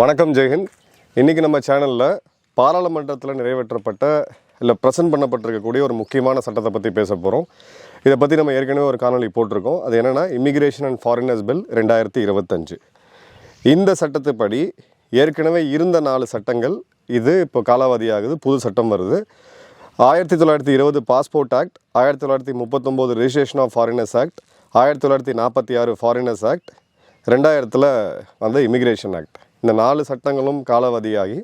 வணக்கம் ஜெயஹிந்த் இன்றைக்கி நம்ம சேனலில் பாராளுமன்றத்தில் நிறைவேற்றப்பட்ட இல்லை ப்ரெசென்ட் பண்ணப்பட்டிருக்கக்கூடிய ஒரு முக்கியமான சட்டத்தை பற்றி பேச போகிறோம் இதை பற்றி நம்ம ஏற்கனவே ஒரு காணொளி போட்டிருக்கோம். அது என்னென்னா இமிகிரேஷன் அண்ட் ஃபாரினர்ஸ் பில் ரெண்டாயிரத்தி இருபத்தஞ்சு. இந்த சட்டத்துப்படி ஏற்கனவே இருந்த நாலு சட்டங்கள் இது இப்போ காலாவதியாகுது புது சட்டம் வருது. ஆயிரத்தி தொள்ளாயிரத்தி இருபது பாஸ்போர்ட் ஆக்ட் ஆயிரத்தி தொள்ளாயிரத்தி முப்பத்தொம்போது ரிஜிஸ்ட்ரேஷன் ஆஃப் ஃபாரினர்ஸ் ஆக்ட் ஆயிரத்தி தொள்ளாயிரத்தி நாற்பத்தி ஆறு ஃபாரினர்ஸ் ஆக்ட் ரெண்டாயிரத்தில் வந்த இமிகிரேஷன் ஆக்ட் இந்த நாலு சட்டங்களும் காலாவதியாகி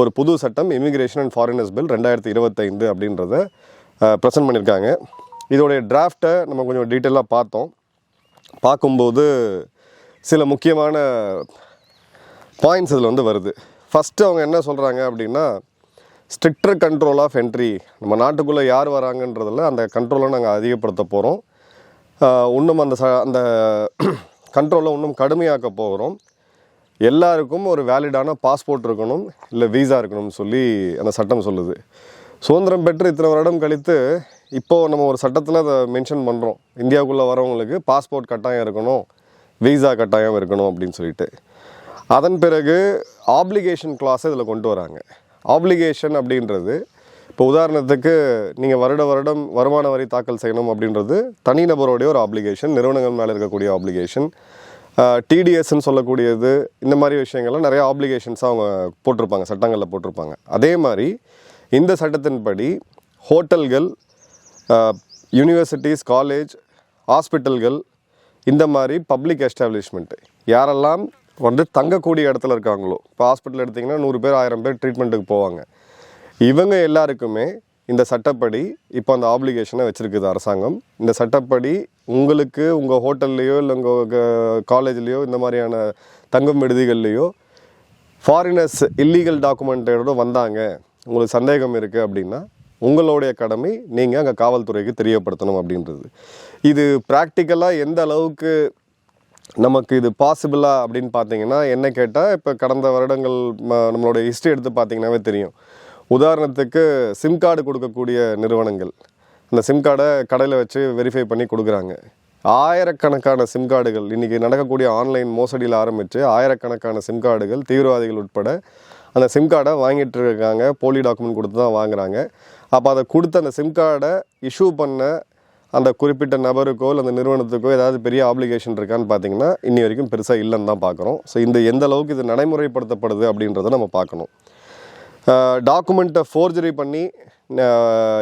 ஒரு புது சட்டம் இமிக்ரேஷன் அண்ட் ஃபாரினர்ஸ் பில் ரெண்டாயிரத்தி இருபத்தைந்து அப்படின்றத ப்ரெசென்ட் பண்ணியிருக்காங்க. இதோடைய டிராஃப்டை நம்ம கொஞ்சம் டீட்டெயிலாக பார்த்தோம். பார்க்கும்போது சில முக்கியமான பாயிண்ட்ஸ் இதில் வந்து வருது. ஃபஸ்ட்டு அவங்க என்ன சொல்கிறாங்க அப்படின்னா ஸ்ட்ரிக்டர் கண்ட்ரோல் ஆஃப் என்ட்ரி நம்ம நாட்டுக்குள்ளே யார் வராங்கன்றதில் அந்த கண்ட்ரோலை நாங்கள் அதிகப்படுத்த போகிறோம் இன்னும் அந்த ச அந்த கண்ட்ரோலை இன்னும் கடுமையாக்க போகிறோம். எல்லாருக்கும் ஒரு வேலிடான பாஸ்போர்ட் இருக்கணும் இல்லை வீசா இருக்கணும்னு சொல்லி அந்த சட்டம் சொல்லுது. சுதந்திரம் பெற்று இத்தனை வருடம் கழித்து இப்போது நம்ம ஒரு சட்டத்தில் அதை மென்ஷன் பண்ணுறோம் இந்தியாவுக்குள்ளே வரவங்களுக்கு பாஸ்போர்ட் கட்டாயம் இருக்கணும் வீசா கட்டாயம் இருக்கணும் அப்படின்னு சொல்லிட்டு. அதன் பிறகு ஆப்ளிகேஷன் கிளாஸை இதில் கொண்டு வராங்க. ஆப்ளிகேஷன் அப்படின்றது இப்போ உதாரணத்துக்கு நீங்கள் வருட வருடம் வருமான வரி தாக்கல் செய்யணும் அப்படின்றது தனிநபருடைய ஒரு ஆப்ளிகேஷன் நிறுவனங்கள் மேலே இருக்கக்கூடிய ஆப்ளிகேஷன் டிடிஎஸ்ன்னு சொல்லக்கூடியது இந்த மாதிரி விஷயங்கள்லாம் நிறைய ஆப்ளிகேஷன்ஸாக அவங்க போட்டிருப்பாங்க சட்டங்களில் போட்டிருப்பாங்க. அதே மாதிரி இந்த சட்டத்தின்படி ஹோட்டல்கள் யூனிவர்சிட்டிஸ் காலேஜ் ஹாஸ்பிட்டல்கள் இந்த மாதிரி பப்ளிக் எஸ்டாப்ளிஷ்மெண்ட்டு யாரெல்லாம் வந்து தங்கக்கூடிய இடத்துல இருக்காங்களோ இப்போ ஹாஸ்பிட்டல் எடுத்திங்கன்னா நூறு பேர் ஆயிரம் பேர் ட்ரீட்மெண்ட்டுக்கு போவாங்க. இவங்க எல்லாருக்குமே இந்த சட்டப்படி இப்போ அந்த ஆப்ளிகேஷனை வச்சுருக்குது அரசாங்கம். இந்த சட்டப்படி உங்களுக்கு உங்கள் ஹோட்டல்லையோ இல்லை உங்கள் காலேஜ்லேயோ இந்த மாதிரியான தங்கும் விடுதிகள்லையோ ஃபாரினர்ஸ் இல்லீகல் டாக்குமெண்ட்டோட வந்தாங்க. உங்களுக்கு சந்தேகம் இருக்குது அப்படின்னா உங்களுடைய கடமை நீங்கள் அங்கே காவல்துறைக்கு தெரியப்படுத்தணும் அப்படின்றது. இது ப்ராக்டிக்கலாக எந்த அளவுக்கு நமக்கு இது பாசிபிளா அப்படின்னு பார்த்தீங்கன்னா என்ன கேட்டால் இப்போ கடந்த வருடங்கள் நம்மளுடைய நம்மளோட ஹிஸ்ட்ரி எடுத்து பார்த்தீங்கன்னாவே தெரியும். உதாரணத்துக்கு சிம் கார்டு கொடுக்கக்கூடிய நிறுவனங்கள். இந்த சிம் கார்டை கடையில் வச்சு வெரிஃபை பண்ணி கொடுக்குறாங்க. ஆயிரக்கணக்கான சிம் கார்டுகள் இன்றைக்கி நடக்கக்கூடிய ஆன்லைன் மோசடியில் ஆரம்பித்து ஆயிரக்கணக்கான சிம் கார்டுகள் தீவிரவாதிகள் உட்பட அந்த சிம் கார்டை வாங்கிட்டு இருக்காங்க. போலி டாக்குமெண்ட் கொடுத்து தான் வாங்குகிறாங்க அப்போ அதை கொடுத்த அந்த சிம் கார்டை இஷ்யூ பண்ண அந்த குறிப்பிட்ட நபருக்கோ இல்லை அந்த நிறுவனத்துக்கோ ஏதாவது பெரிய ஆப்ளிகேஷன் இருக்கான்னு பார்த்தீங்கன்னா இன்னி வரைக்கும் பெருசாக இல்லைன்னு தான் பார்க்குறோம் ஸோ இந்த எந்த அளவுக்கு இது நடைமுறைப்படுத்தப்படுது அப்படின்றத நம்ம பார்க்கணும் டாக்குமெண்ட்டை ஃபோர்ஜரி பண்ணி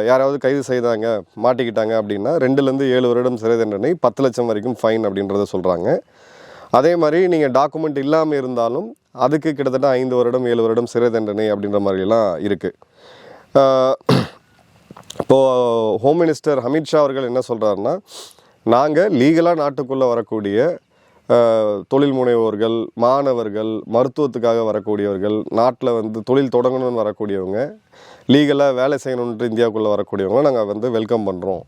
யாராவது கைது செய்தாங்க மாட்டிக்கிட்டாங்க அப்படின்னா ரெண்டுலேருந்து ஏழு வருடம் சிறை தண்டனை பத்து லட்சம் வரைக்கும் ஃபைன் அப்படின்றத சொல்கிறாங்க அதே மாதிரி நீங்கள் டாக்குமெண்ட் இல்லாமல் இருந்தாலும் அதுக்கு கிட்டத்தட்ட ஐந்து வருடம் ஏழு வருடம் சிறை தண்டனை அப்படின்ற மாதிரிலாம் இருக்குது இப்போது ஹோம் மினிஸ்டர் அமித்ஷா அவர்கள் என்ன சொல்கிறாருன்னா நாங்கள் லீகலாக நாட்டுக்குள்ளே வரக்கூடிய தொழில் முனைவோர்கள் மாணவர்கள் மருத்துவத்துக்காக வரக்கூடியவர்கள் நாட்டில் வந்து தொழில் தொடங்கணும்னு வரக்கூடியவங்க லீகலாக வேலை செய்யணுன்ட்டு இந்தியாவுக்குள்ளே வரக்கூடியவங்க நாங்கள் வந்து வெல்கம் பண்ணுறோம்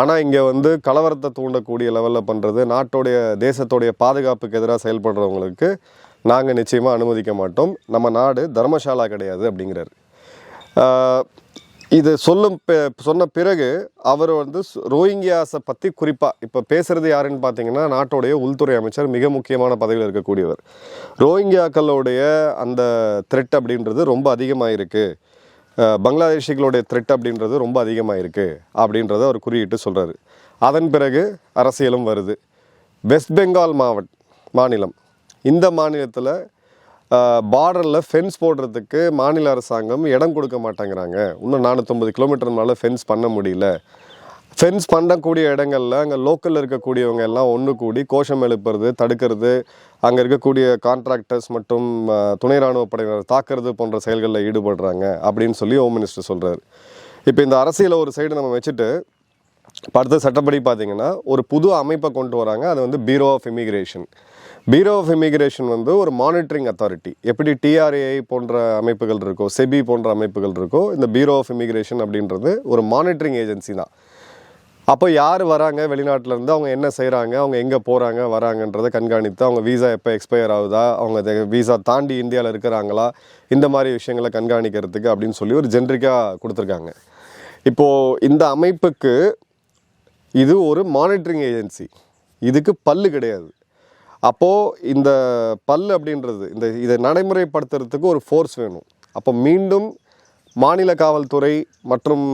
ஆனால் இங்கே வந்து கலவரத்தை தூண்டக்கூடிய லெவலில் பண்ணுறது நாட்டோடைய தேசத்தோடைய பாதுகாப்புக்கு எதிராக செயல்படுறவங்களுக்கு நாங்கள் நிச்சயமாக அனுமதிக்க மாட்டோம். நம்ம நாடு தர்மசாலா கிடையாது அப்படிங்கிறாரு. இது சொல்லும் சொன்ன பிறகு அவர் வந்து ரோஹிங்கியாஸை பற்றி குறிப்பாக இப்போ பேசுகிறது யாருன்னு பார்த்தீங்கன்னா நாட்டோடைய உள்துறை அமைச்சர் மிக முக்கியமான பதவியில் இருக்கக்கூடியவர். ரோஹிங்கியாக்களுடைய அந்த த்ரெட் அப்படின்றது ரொம்ப அதிகமாக இருக்குது பங்களாதேஷிகளுடைய த்ரெட் அப்படின்றது ரொம்ப அதிகமாக இருக்குது அப்படின்றத அவர் குறியிட்டு சொல்கிறாரு அதன் பிறகு அரசியலும் வருது. வெஸ்ட் பெங்கால் மாவட் மாநிலம். இந்த மாநிலத்தில் பார்டரில் ஃபென்ஸ் போடுறதுக்கு மாநில அரசாங்கம் இடம் கொடுக்க மாட்டேங்கிறாங்க. இன்னும் நானூற்றம்பது கிலோமீட்டர் மேலே ஃபென்ஸ் பண்ண முடியல. ஃபென்ஸ் பண்ணக்கூடிய இடங்களில் அங்கே லோக்கலில் இருக்கக்கூடியவங்க எல்லாம் ஒன்று கூடி கோஷம் எழுப்புறது தடுக்கிறது அங்கே இருக்கக்கூடிய கான்ட்ராக்டர்ஸ் மற்றும் துணை இராணுவ படையினர் தாக்குறது போன்ற செயல்களில் ஈடுபடுறாங்க அப்படின்னு சொல்லி ஹோம் மினிஸ்டர் சொல்கிறார் இப்போ இந்த அரசியலை ஒரு சைடு நம்ம வச்சுட்டு அடுத்த சட்டப்படி பார்த்தீங்கன்னா ஒரு புது அமைப்பை கொண்டு வராங்க. அது வந்து bureau of immigration bureau of immigration வந்து ஒரு மானிட்டரிங் அத்தாரிட்டி எப்படி டிஆர்ஏஐ போன்ற அமைப்புகள் இருக்கோ செபி போன்ற அமைப்புகள் இருக்கோ இந்த பீரோ ஆஃப் இமிகிரேஷன் அப்படின்றது ஒரு மானிட்டரிங் ஏஜென்சி தான். அப்போ யார் வராங்க வெளிநாட்டிலேருந்து அவங்க என்ன செய்கிறாங்க அவங்க எங்கே போகிறாங்க வராங்கன்றதை கண்காணித்து அவங்க வீசா எப்போ எக்ஸ்பயர் ஆகுதா அவங்க வீசா தாண்டி இந்தியாவில் இருக்கிறாங்களா இந்த மாதிரி விஷயங்களை கண்காணிக்கிறதுக்கு அப்படின்னு சொல்லி ஒரு ஜென்ரிக்காக கொடுத்துருக்காங்க. இப்போது இந்த அமைப்புக்கு இது ஒரு மானிட்டரிங் ஏஜென்சி இதுக்கு பல்லு கிடையாது. அப்போது இந்த பல் அப்படின்றது இந்த இதை நடைமுறைப்படுத்துறதுக்கு ஒரு ஃபோர்ஸ் வேணும். அப்போ மீண்டும் மாநில காவல்துறை மற்றும்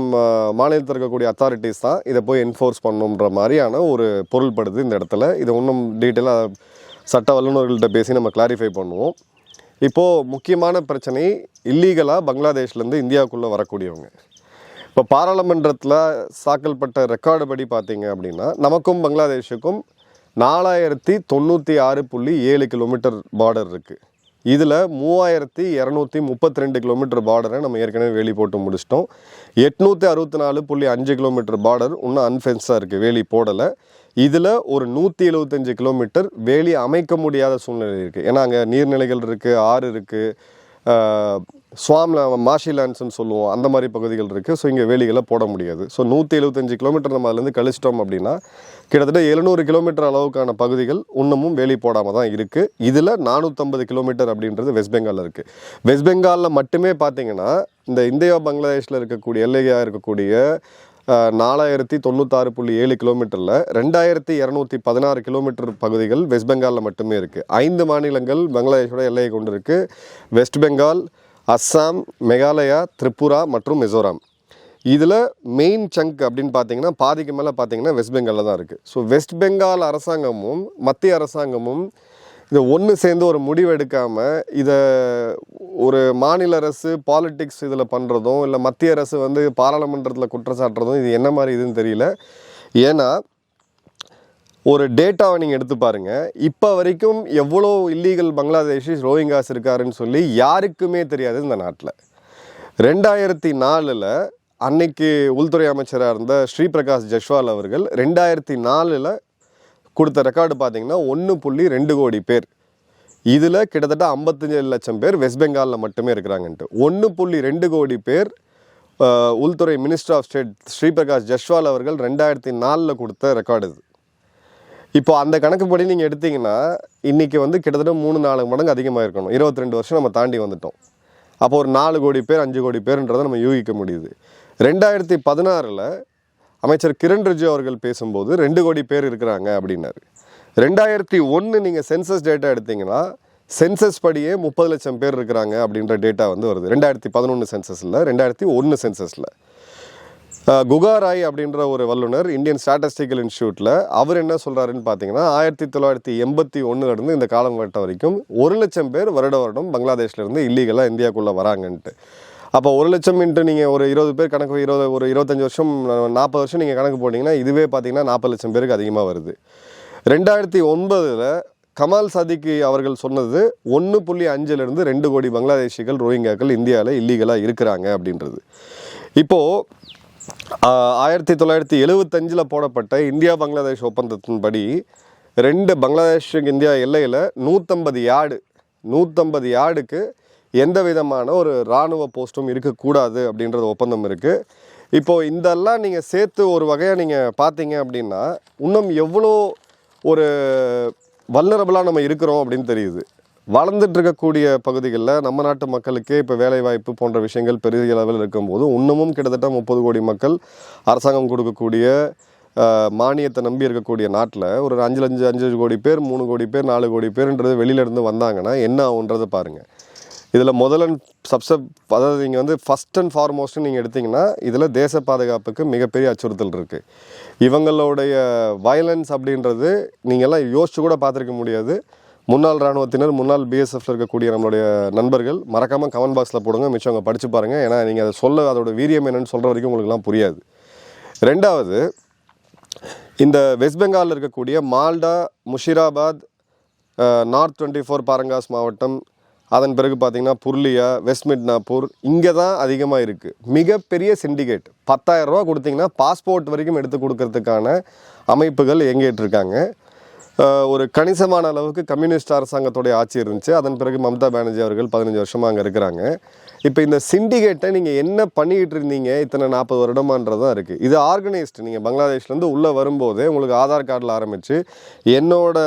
மாநிலத்தில் இருக்கக்கூடிய அத்தாரிட்டிஸ் தான் இதை போய் என்ஃபோர்ஸ் பண்ணுன்ற மாதிரியான ஒரு பொருள்படுது இந்த இடத்துல. இதை இன்னும் டீட்டெயிலாக சட்ட வல்லுநர்கள்ட்ட பேசி நம்ம கிளாரிஃபை பண்ணுவோம். இப்போது முக்கியமான பிரச்சனை இல்லீகலாக பங்களாதேஷ்லேருந்து இந்தியாவுக்குள்ளே வரக்கூடியவங்க. இப்போ பாராளுமன்றத்தில் சாக்கல்பட்ட ரெக்கார்டு படி பார்த்தீங்க அப்படின்னா நமக்கும் பங்களாதேஷுக்கும் நாலாயிரத்தி தொண்ணூற்றி ஆறு புள்ளி ஏழு கிலோமீட்டர் பார்டர் இருக்குது இதில் மூவாயிரத்தி இரநூத்தி முப்பத்தி ரெண்டு கிலோமீட்டர் பார்டரை நம்ம ஏற்கனவே வேலி போட்டு முடிச்சிட்டோம். எட்நூற்றி அறுபத்தி நாலு புள்ளி அஞ்சு கிலோமீட்டர் பார்டர் இன்னும் அன்ஃபென்ஸாக இருக்குது வேலி போடலை. இதில் ஒரு நூற்றி எழுபத்தஞ்சு கிலோமீட்டர் வேலி அமைக்க முடியாத சூழ்நிலை இருக்குது ஏன்னா அங்கே நீர்நிலைகள் இருக்குது ஆறு இருக்குது ஸ்வாம்ல மாஷி லேண்ட்ஸ்னு சொல்லுவோம். அந்த மாதிரி பகுதிகள் இருக்குது ஸோ இங்கே வேலிகளை போட முடியாது. ஸோ நூற்றி எழுபத்தஞ்சு கிலோமீட்டர் நம்ம அதுலேருந்து கழிச்சிட்டோம் அப்படின்னா கிட்டத்தட்ட எழுநூறு கிலோமீட்டர் அளவுக்கான பகுதிகள் இன்னமும் வேலி போடாமல் தான் இருக்குது இதில் நானூற்றம்பது கிலோமீட்டர் அப்படின்றது வெஸ்ட் பெங்காலில் இருக்குது வெஸ்ட் பெங்காலில் மட்டுமே பார்த்தீங்கன்னா இந்த இந்தியா பங்களாதேஷில் இருக்கக்கூடிய எல்லையாக இருக்கக்கூடிய நாலாயிரத்தி தொண்ணூத்தாறு புள்ளி ஏழு கிலோமீட்டரில் ரெண்டாயிரத்தி இரநூத்தி பதினாறு கிலோமீட்டர் பகுதிகள் வெஸ்ட் பெங்காலில் மட்டுமே இருக்குது ஐந்து மாநிலங்கள் பங்களாதேஷோட எல்லையை கொண்டு இருக்குது வெஸ்ட் பெங்கால் அஸ்ஸாம் மேகாலயா திரிபுரா மற்றும் மிசோரம். இதில் மெயின் சங்க் அப்படின்னு பார்த்தீங்கன்னா பாதிக்கு மேலே பார்த்தீங்கன்னா வெஸ்ட் பெங்காலில் தான் இருக்குது ஸோ வெஸ்ட் பெங்கால் அரசாங்கமும் மத்திய அரசாங்கமும் இதை ஒன்று சேர்ந்து ஒரு முடிவு எடுக்காமல் இதை ஒரு மாநில அரசு பாலிட்டிக்ஸ் இதில் பண்ணுறதும் இல்லை மத்திய அரசு வந்து பாராளுமன்றத்தில் குற்றச்சாட்டுறதும் இது என்ன மாதிரி இதுன்னு தெரியல. ஏன்னா ஒரு டேட்டாவை நீங்கள் எடுத்து பாருங்கள் இப்போ வரைக்கும் எவ்வளோ இல்லீகல் பங்களாதேஷி ரோஹிங்காஸ் இருக்காருன்னு சொல்லி யாருக்குமே தெரியாது இந்த நாட்டில். ரெண்டாயிரத்தி நாலில் அன்னைக்கு உள்துறை அமைச்சராக இருந்த ஸ்ரீபிரகாஷ் ஜஸ்வால் அவர்கள் ரெண்டாயிரத்தி நாலில் கொடுத்த ரெக்கார்டு பார்த்தீங்கன்னா ஒன்று புள்ளி ரெண்டு கோடி பேர். இதில் கிட்டத்தட்ட ஐம்பத்தஞ்சு லட்சம் பேர் வெஸ்ட் பெங்காலில் மட்டுமே இருக்கிறாங்கன்ட்டு. ஒன்று புள்ளி ரெண்டு கோடி பேர் உள்துறை minister of state Sriprakash Jaiswal அவர்கள் ரெண்டாயிரத்தி நாலில் கொடுத்த ரெக்கார்டு இது. இப்போ அந்த கணக்குப்படி நீங்கள் எடுத்தீங்கன்னா இன்றைக்கி வந்து கிட்டத்தட்ட மூணு நாலு மடங்கு அதிகமாக இருக்கணும். இருபத்தி ரெண்டு வருஷம் நம்ம தாண்டி வந்துட்டோம். அப்போ ஒரு நாலு கோடி பேர் அஞ்சு கோடி பேருன்றதை நம்ம யூகிக்க முடியுது. ரெண்டாயிரத்தி பதினாறில் அமைச்சர் கிரண் ரிஜு அவர்கள் பேசும்போது ரெண்டு கோடி பேர் இருக்கிறாங்க அப்படின்னாரு. ரெண்டாயிரத்தி ஒன்று நீங்கள் சென்சஸ் டேட்டா எடுத்தீங்கன்னா சென்சஸ் படியே முப்பது லட்சம் பேர் இருக்கிறாங்க அப்படின்ற டேட்டா வந்து வருது. ரெண்டாயிரத்தி பதினொன்று சென்சஸில் ரெண்டாயிரத்தி ஒன்று சென்சஸில். குகாராய் அப்படின்ற ஒரு வல்லுனர் இந்தியன் ஸ்டாட்டிஸ்டிக்கல் இன்ஸ்டியூட்டில் அவர் என்ன சொல்கிறாருன்னு பார்த்தீங்கன்னா ஆயிரத்தி தொள்ளாயிரத்தி எண்பத்தி ஒன்றுலேருந்து இந்த காலம் காலகட்டம் வரைக்கும் ஒரு லட்சம் பேர் வருட வருடம் பங்களாதேஷ்லேருந்து இல்லீகலாக இந்தியாக்குள்ளே வராங்கன்ட்டு. அப்போ ஒரு லட்சம் இன்ட்டு நீங்கள் ஒரு இருபது பேர் கணக்கு இருபது ஒரு இருபத்தஞ்சி வருஷம் நாற்பது வருஷம் நீங்கள் கணக்கு போட்டிங்கன்னா இதுவே பார்த்தீங்கன்னா நாற்பது லட்சம் பேருக்கு அதிகமாக வருது. ரெண்டாயிரத்தி ஒன்பதில் கமால் சதிக்கு அவர்கள் சொன்னது ஒன்று புள்ளி அஞ்சுலேருந்து ரெண்டு கோடி பங்களாதேஷிகள் ரோஹிங்காக்கள் இந்தியாவில் இல்லீகலாக இருக்கிறாங்க அப்படின்றது. இப்போது ஆயிரத்தி தொள்ளாயிரத்தி எழுவத்தஞ்சில் போடப்பட்ட இந்தியா பங்களாதேஷ் ஒப்பந்தத்தின்படி ரெண்டு பங்களாதேஷ் இந்தியா எல்லையில் நூற்றம்பது யார்டு நூற்றம்பது யார்டுக்கு எந்த விதமான ஒரு இராணுவ போஸ்ட்டும் இருக்கக்கூடாது அப்படின்றது ஒப்பந்தம் இருக்குது இப்போது இதெல்லாம் நீங்கள் சேர்த்து ஒரு வகையாக நீங்கள் பார்த்தீங்க அப்படின்னா இன்னும் எவ்வளோ ஒரு வல்லரபுளாக நம்ம இருக்கிறோம் அப்படின்னு தெரியுது. வளர்ந்துட்டு இருக்கக்கூடிய பகுதிகளில் நம்ம நாட்டு மக்களுக்கே இப்போ வேலைவாய்ப்பு போன்ற விஷயங்கள் பெரிய அளவில் இருக்கும்போது இன்னமும் கிட்டத்தட்ட முப்பது கோடி மக்கள் அரசாங்கம் கொடுக்கக்கூடிய மானியத்தை நம்பி இருக்கக்கூடிய நாட்டில் ஒரு அஞ்சு அஞ்சு அஞ்சு கோடி பேர் மூணு கோடி பேர் நாலு கோடி பேருன்றது வெளியிலேருந்து வந்தாங்கன்னா என்ன ஆகுன்றதை பாருங்கள் இதில் முதல் அண்ட் சப்சப் அதாவது நீங்கள் வந்து ஃபஸ்ட் அண்ட் ஃபார்மோஸ்ட் நீங்கள் எடுத்தீங்கன்னா இதில் தேச பாதுகாப்புக்கு மிகப்பெரிய அச்சுறுத்தல் இருக்குது இவங்களுடைய வயலன்ஸ் அப்படின்றது நீங்கள்லாம் யோசிச்சு கூட பார்த்துருக்க முடியாது. முன்னாள் இராணுவத்தினர் முன்னாள் பிஎஸ்எஃப்ல இருக்கக்கூடிய நம்மளுடைய நண்பர்கள் மறக்காமல் கமெண்ட் பாக்ஸில் போடுங்க. மிச்சம் அவங்க படித்து பாருங்கள் ஏன்னா நீங்கள் அதை சொல்ல அதோட வீரியம் என்னன்னு சொல்கிற வரைக்கும் உங்களுக்குலாம் புரியாது. ரெண்டாவது இந்த வெஸ்ட் பெங்காலில் இருக்கக்கூடிய Malda Murshidabad North twenty four Parganas மாவட்டம் அதன் பிறகு பார்த்திங்கன்னா புர்லியா வெஸ்ட் மிட்னாப்பூர் இங்கே தான் அதிகமாக இருக்குது மிகப்பெரிய சிண்டிகேட் பத்தாயிரம் ரூபா கொடுத்தீங்கன்னா பாஸ்போர்ட் வரைக்கும் எடுத்து கொடுக்கறதுக்கான அமைப்புகள் இயங்கிட்டு இருக்காங்க. ஒரு கணிசமான அளவுக்கு கம்யூனிஸ்ட் அரசாங்கத்துடைய ஆட்சி இருந்துச்சு. அதன் பிறகு மம்தா பானர்ஜி அவர்கள் பதினஞ்சு வருஷமாக அங்கே இருக்கிறாங்க. இப்போ இந்த சிண்டிகேட்டை நீங்கள் என்ன பண்ணிக்கிட்டு இருந்தீங்க? இத்தனை நாற்பது வருடமான்றது தான் இருக்குது இது ஆர்கனைஸ்டு. நீங்கள் பங்களாதேஷ்லேருந்து உள்ளே வரும்போதே உங்களுக்கு ஆதார் கார்டில் ஆரம்பித்து என்னோட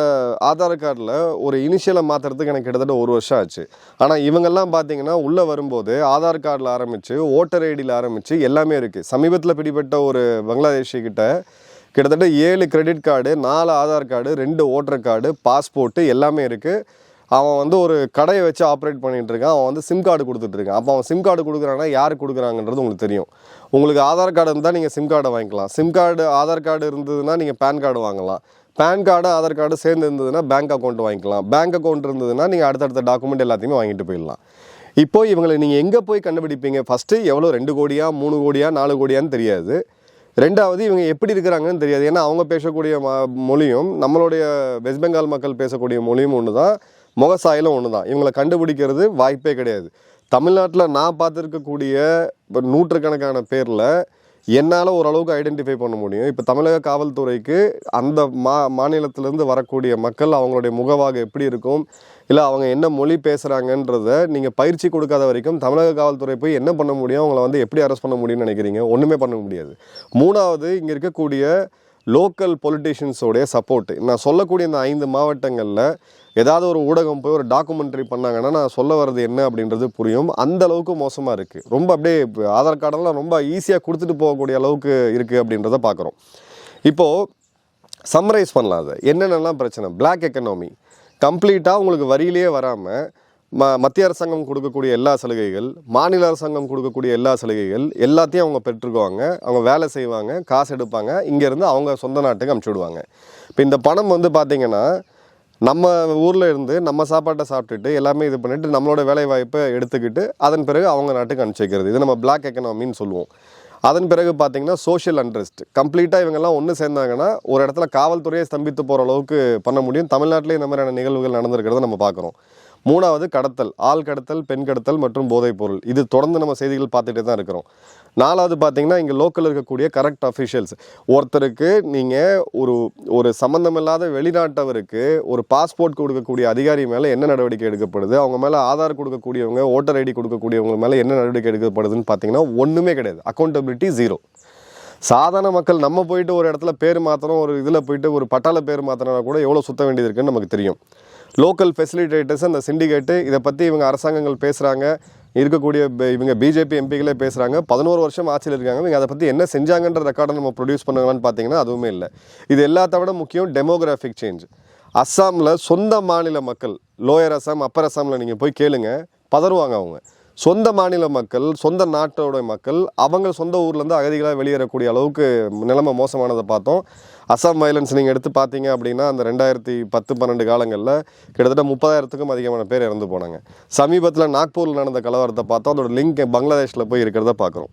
ஆதார் கார்டில் ஒரு இனிஷியலை மாற்றுறதுக்கு எனக்கு கிட்டத்தட்ட ஒரு வருஷம் ஆச்சு. ஆனால் இவங்கெல்லாம் பார்த்தீங்கன்னா உள்ளே வரும்போது ஆதார் கார்டில் ஆரம்பித்து ஓட்டர் ஐடியில் ஆரம்பித்து எல்லாமே இருக்குது சமீபத்தில் பிடிப்பட்ட ஒரு பங்களாதேஷி கிட்ட கிட்டத்தட்ட ஏழு கிரெடிட் கார்டு நாலு ஆதார் கார்டு ரெண்டு ஓட்டர் கார்டு பாஸ்போர்ட்டு எல்லாமே இருக்குது அவன் வந்து ஒரு கடையை வச்சு ஆப்ரேட் பண்ணிகிட்டு இருக்கான். அவன் வந்து சிம் கார்டு கொடுத்துட்ருக்கான் அப்போ அவன் சிம் கார்டு கொடுக்குறான்னா யார் கொடுக்குறாங்கன்றது உங்களுக்கு தெரியும். உங்களுக்கு ஆதார் கார்டு இருந்தால் நீங்கள் சிம் கார்டை வாங்கிக்கலாம். சிம் கார்டு ஆதார் கார்டு இருந்ததுன்னா நீங்கள் பேன் கார்டு வாங்கலாம். பேன் கார்டு ஆதார் கார்டு சேர்ந்து இருந்ததுன்னா பேங்க் அக்கௌண்ட் வாங்கிக்கலாம். பேங்க் அக்கௌண்ட் இருந்ததுன்னா நீங்கள் அடுத்தடுத்த டாக்குமெண்ட் எல்லாத்தையுமே வாங்கிட்டு போயிடலாம். இப்போ இவங்களை நீங்கள் எங்கே போய் கண்டுபிடிப்பீங்க? ஃபஸ்ட்டு எவ்வளோ ரெண்டு கோடியா? மூணு கோடியா? நாலு கோடியான்னு தெரியாது. ரெண்டாவது இவங்க எப்படி இருக்கிறாங்கன்னு தெரியாது. ஏன்னா அவங்க பேசக்கூடிய ம- மொழியும் நம்மளுடைய வெஸ்ட் பெங்கால் மக்கள் பேசக்கூடிய மொழியும் ஒன்று தான் முகசாயிலும் ஒன்று தான் இவங்களை கண்டுபிடிக்கிறது வாய்ப்பே கிடையாது. தமிழ்நாட்டில் நான் பார்த்துருக்கக்கூடிய இப்போ நூற்றுக்கணக்கான பேரில் என்னால் ஓரளவுக்கு ஐடென்டிஃபை பண்ண முடியும். இப்போ தமிழக காவல்துறைக்கு அந்த மா மாநிலத்திலேருந்து வரக்கூடிய மக்கள் அவங்களுடைய முகவாக எப்படி இருக்கும் இல்லை அவங்க என்ன மொழி பேசுகிறாங்கன்றத நீங்கள் பயிற்சி கொடுக்காத வரைக்கும் தமிழக காவல்துறை போய் என்ன பண்ண முடியும்? அவங்கள வந்து எப்படி அரெஸ்ட் பண்ண முடியும்னு நினைக்கிறீங்க? ஒன்றுமே பண்ண முடியாது. மூணாவது இங்கே இருக்கக்கூடிய லோக்கல் பொலிட்டீஷியன்ஸோடைய சப்போர்ட்டு நான் சொல்லக்கூடிய இந்த ஐந்து மாவட்டங்களில் ஏதாவது ஒரு ஊடகம் போய் ஒரு டாக்குமெண்ட்ரி பண்ணாங்கன்னா நான் சொல்ல வர்றது என்ன அப்படின்றது புரியும். அந்த அளவுக்கு மோசமாக இருக்குது ரொம்ப அப்படியே ஆதார் கார்டெல்லாம் ரொம்ப ஈஸியாக கொடுத்துட்டு போகக்கூடிய அளவுக்கு இருக்குது அப்படின்றத பார்க்குறோம் இப்போது சம்மரைஸ் பண்ணலாம் அதை. என்னென்னலாம் பிரச்சனை? பிளாக் எக்கனாமி கம்ப்ளீட்டாக உங்களுக்கு வரியிலேயே வராமல் ம மத்திய அரசாங்கம் கொடுக்கக்கூடிய எல்லா சலுகைகள் மாநில அரசாங்கம் கொடுக்கக்கூடிய எல்லா சலுகைகள் எல்லாத்தையும் அவங்க பெற்றுக்குவாங்க. அவங்க வேலை செய்வாங்க காசு எடுப்பாங்க. இங்கேருந்து அவங்க சொந்த நாட்டுக்கு அமுச்சு விடுவாங்க. இப்போ இந்த பணம் வந்து பார்த்திங்கன்னா நம்ம ஊரில் இருந்து நம்ம சாப்பாட்டை சாப்பிட்டுட்டு எல்லாமே இது பண்ணிவிட்டு நம்மளோட வேலை வாய்ப்பை எடுத்துக்கிட்டு அதன் பிறகு அவங்க நாட்டுக்கு அனுப்பிச்சி வைக்கிறது. இது நம்ம பிளாக் எக்கனாமின்னு சொல்லுவோம். அதன் பிறகு பார்த்தீங்கன்னா சோஷியல் அண்ட்ரெஸ்ட் கம்ப்ளீட்டாக இவங்கெல்லாம் ஒன்று சேர்ந்தாங்கன்னா ஒரு இடத்துல காவல்துறையை ஸ்தம்பித்து போகிற அளவுக்கு பண்ண முடியும். தமிழ்நாட்டிலே இந்த மாதிரியான நிகழ்வுகள் நடந்திருக்கிறத நம்ம பார்க்குறோம். மூணாவது கடத்தல் ஆள் கடத்தல் பெண் கடத்தல் மற்றும் போதைப் பொருள். இது தொடர்ந்து நம்ம செய்திகள் பார்த்துட்டே தான் இருக்கிறோம். நாலாவது பார்த்தீங்கன்னா இங்கே லோக்கல் இருக்கக்கூடிய கரெக்ட் அஃபிஷியல்ஸ் ஒருத்தருக்கு நீங்கள் ஒரு ஒரு சம்மந்தமில்லாத வெளிநாட்டவருக்கு ஒரு பாஸ்போர்ட் கொடுக்கக்கூடிய அதிகாரி மேலே என்ன நடவடிக்கை எடுக்கப்படுது? அவங்க மேலே ஆதார் கொடுக்கக்கூடியவங்க ஓட்டர் ஐடி கொடுக்கக்கூடியவங்க மேலே என்ன நடவடிக்கை எடுக்கப்படுதுன்னு பார்த்தீங்கன்னா ஒன்றுமே கிடையாது. அக்கௌண்டபிலிட்டி ஜீரோ சாதாரண மக்கள் நம்ம போயிட்டு ஒரு இடத்துல பேர் மாற்றணும் ஒரு இதில் போயிட்டு ஒரு பட்டால பேர் மாத்திரம்னா கூட எவ்வளோ சுத்த வேண்டியது இருக்குன்னு நமக்கு தெரியும். லோக்கல் ஃபெசிலிட்டேட்டர்ஸ் அந்த சிண்டிகேட்டு இதை பற்றி இவங்க அரசாங்கங்கள் பேசுகிறாங்க இருக்கக்கூடிய இவங்க பிஜேபி எம்பிகளே பேசுகிறாங்க பதினோரு வருஷம் ஆட்சியில் இருக்காங்க. இவங்க அதை பற்றி என்ன செஞ்சாங்கன்ற ரெக்கார்டை நம்ம ப்ரொடியூஸ் பண்ணுவாங்கன்னு பார்த்தீங்கன்னா அதுவுமே இல்லை. இது எல்லாத்த விட முக்கியம் டெமோகிராஃபிக் சேஞ்ச் அஸ்ஸாமில் சொந்த மாநில மக்கள் லோயர் அஸ்ஸாம் அப்பர் அஸ்ஸாமில் நீங்கள் போய் கேளுங்க. பதறுவாங்க அவங்க. சொந்த மாநில மக்கள் சொந்த நாட்டோட மக்கள் அவங்க சொந்த ஊர்லேருந்து அகதிகளாக வெளியேறக்கூடிய அளவுக்கு நிலைமை மோசமானதை பார்த்தோம். அசாம் வயலன்ஸ் நீங்கள் எடுத்து பார்த்தீங்க அப்படின்னா அந்த ரெண்டாயிரத்தி பத்து பன்னெண்டு காலங்களில் கிட்டத்தட்ட முப்பதாயிரத்துக்கும் அதிகமான பேர் இறந்து போனாங்க. சமீபத்தில் நாக்பூரில் நடந்த கலவரத்தை பார்த்தோம் அதோட லிங்க் பங்களாதேஷில் போய் இருக்கிறத பார்க்குறோம்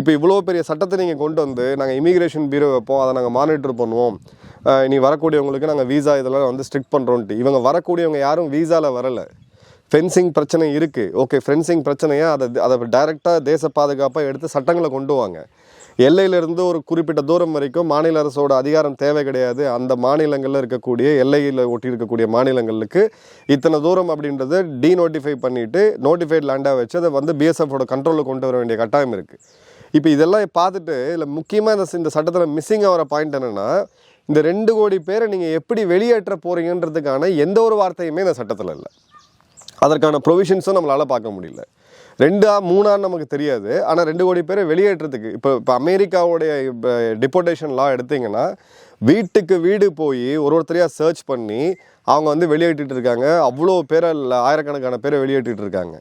இப்போ இவ்வளோ பெரிய சட்டத்தை நீங்கள் கொண்டு வந்து நாங்கள் இமிகிரேஷன் பீரோ வைப்போம் அதை நாங்கள் மானிட்டர் பண்ணுவோம். இனி வரக்கூடியவங்களுக்கு நாங்கள் வீசா இதெல்லாம் வந்து ஸ்ட்ரிக்ட் பண்ணுறோன்ட்டு இவங்க வரக்கூடியவங்க யாரும் வீசாவில் வரலை. ஃபென்சிங் பிரச்சனை இருக்குது ஓகே ஃபென்சிங் பிரச்சனையை அதை அதை டைரெக்டாக தேச பாதுகாப்பாக எடுத்து சட்டங்களை கொண்டு வாங்க. எல்லையிலிருந்து ஒரு குறிப்பிட்ட தூரம் வரைக்கும் மாநில அரசோட அதிகாரம் தேவை கிடையாது. அந்த மாநிலங்களில் இருக்கக்கூடிய எல்லையில் ஒட்டி இருக்கக்கூடிய மாநிலங்களுக்கு இத்தனை தூரம் அப்படின்றத டீநோட்டிஃபை பண்ணிவிட்டு நோட்டிஃபைட் லேண்டாக வச்சு அதை வந்து பிஎஸ்எஃபோட கண்ட்ரோலில் கொண்டு வர வேண்டிய கட்டாயம் இருக்குது இப்போ இதெல்லாம் பார்த்துட்டு இதில் முக்கியமாக இந்த இந்த சட்டத்தில் மிஸ்ஸிங் ஆகிற பாயிண்ட் என்னென்னா இந்த ரெண்டு கோடி பேரை நீங்கள் எப்படி வெளியேற்ற போகிறீங்கன்றதுக்கான எந்த ஒரு வார்த்தையுமே இந்த சட்டத்தில் இல்லை. அதற்கான ப்ரொவிஷன்ஸும் நம்மளால் பார்க்க முடியல. ரெண்டா மூணான்னு நமக்கு தெரியாது. ஆனால் ரெண்டு கோடி பேரை வெளியேற்றத்துக்கு இப்போ இப்போ அமெரிக்காவுடைய இப்போ டிபோர்டேஷன் லா எடுத்தீங்கன்னா வீட்டுக்கு வீடு போய் ஒரு ஒருத்தரையாக சர்ச் பண்ணி அவங்க வந்து வெளியேற்றிட்டு இருக்காங்க. அவ்வளோ பேரை இல்லை ஆயிரக்கணக்கான பேரை வெளியேற்றிட்டு இருக்காங்க.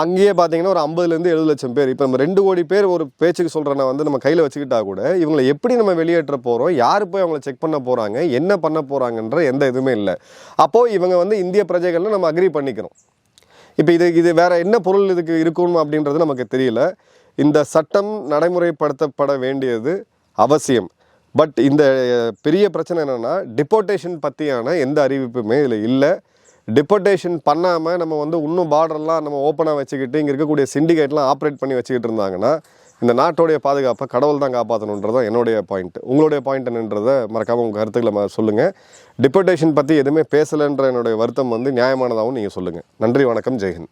அங்கேயே பார்த்தீங்கன்னா ஒரு ஐம்பதுலேருந்து எழுபது லட்சம் பேர். இப்போ நம்ம ரெண்டு கோடி பேர் ஒரு பேச்சுக்கு சொல்கிறன வந்து நம்ம கையில் வச்சுக்கிட்டா கூட இவங்களை எப்படி நம்ம வெளியேற்ற போகிறோம் யார் போய் அவங்கள செக் பண்ண போகிறாங்க என்ன பண்ண போகிறாங்கன்ற எந்த இதுவுமே இல்லை. அப்போது இவங்க வந்து இந்திய பிரஜைகள்னு நம்ம அக்ரி பண்ணிக்கிறோம். இப்போ இது இது வேறு என்ன பொருள் இதுக்கு இருக்கும் அப்படின்றது நமக்கு தெரியல. இந்த சட்டம் நடைமுறைப்படுத்தப்பட வேண்டியது அவசியம். பட் இந்த பெரிய பிரச்சனை என்னென்னா டிப்போர்டேஷன் பற்றியான எந்த அறிவிப்புமே இதில் இல்லை. டிப்போர்டேஷன் பண்ணாமல் நம்ம வந்து இன்னும் பார்டர்லாம் நம்ம ஓப்பனாக வச்சுக்கிட்டு இங்கே இருக்கக்கூடிய சிண்டிகேட்லாம் ஆப்ரேட் பண்ணி வச்சுக்கிட்டு இருந்தாங்கன்னா இந்த நாட்டோடைய பாதுகாப்பை கடவுள் தான் காப்பாற்றணுன்றது தான் என்னுடைய பாயிண்ட் உங்களுடைய பாயிண்ட் என்னன்றதை மறக்காமல் உங்கள் கருத்துக்களை சொல்லுங்கள் டிபோர்டேஷன் பற்றி எதுவுமே பேசலைன்ற என்னுடைய வருத்தம் வந்து நியாயமானதாகவும் நீங்கள் சொல்லுங்கள் நன்றி வணக்கம் ஜெய்ஹிந்த்.